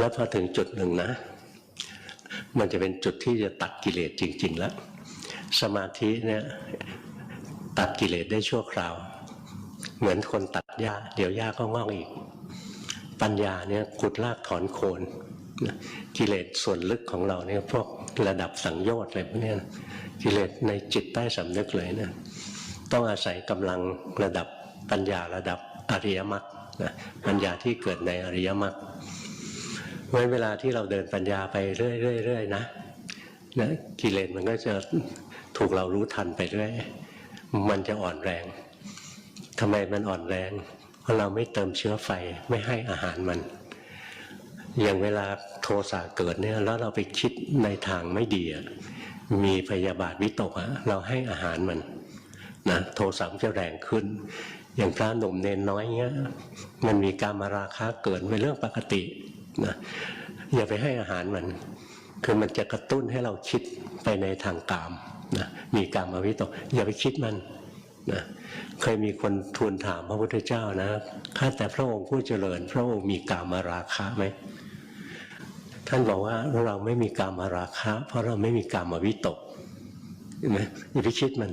แล้วพอถึงจุดหนึ่งนะ มันจะเป็นจุดที่จะตัดกิเลสจริง ๆ แล้ว สมาธิเนี่ยตัดกิเลสได้ชั่วคราว เหมือนคนตัดหญ้า เดี๋ยวหญ้าก็งอกอีก ปัญญาเนี่ยขุดรากถอนโคนกิเลสส่วนลึกของเราเนี่ยพวกระดับสังโยชน์อะไรพวกนี้กิเลสในจิตใต้สำนึกเลยนะต้องอาศัยกำลังระดับปัญญาระดับอริยมรรคนะปัญญาที่เกิดในอริยมรรค เพราะเวลาที่เราเดินปัญญาไปเรื่อยๆๆนะนะกิเลสมันก็จะถูกเรารู้ทันไปเรื่อยมันจะอ่อนแรงทำไมมันอ่อนแรง เพราะเราไม่เติมเชื้อไฟไม่ให้อาหารมัน อย่างเวลาโทสะเกิดเนี่ยแล้วเราไปคิดในทางไม่ดีมีพยาบาทวิตกอะเราให้อาหารมันนะโทสะมันจะแรงขึ้น อย่างพระหนุ่มเนนน้อยเงี้ยมันมีการมาราคะเกิดเป็นเรื่องปกติ นะอย่าไปให้อาหารมัน คือมันจะกระตุ้นให้เราคิดไปในทางกามนะมีกามมาวิตกอย่าไปคิดมันนะเคยมีคนทูลถามพระพุทธเจ้านะข้าแต่พระองค์ผู้เจริญ พระองค์มีกามมาราคะไหมท่านบอกว่าเราไม่มีกามมาราคะ เพราะเราไม่มีกามมาวิตกเห็นไหมอย่าไปคิดมัน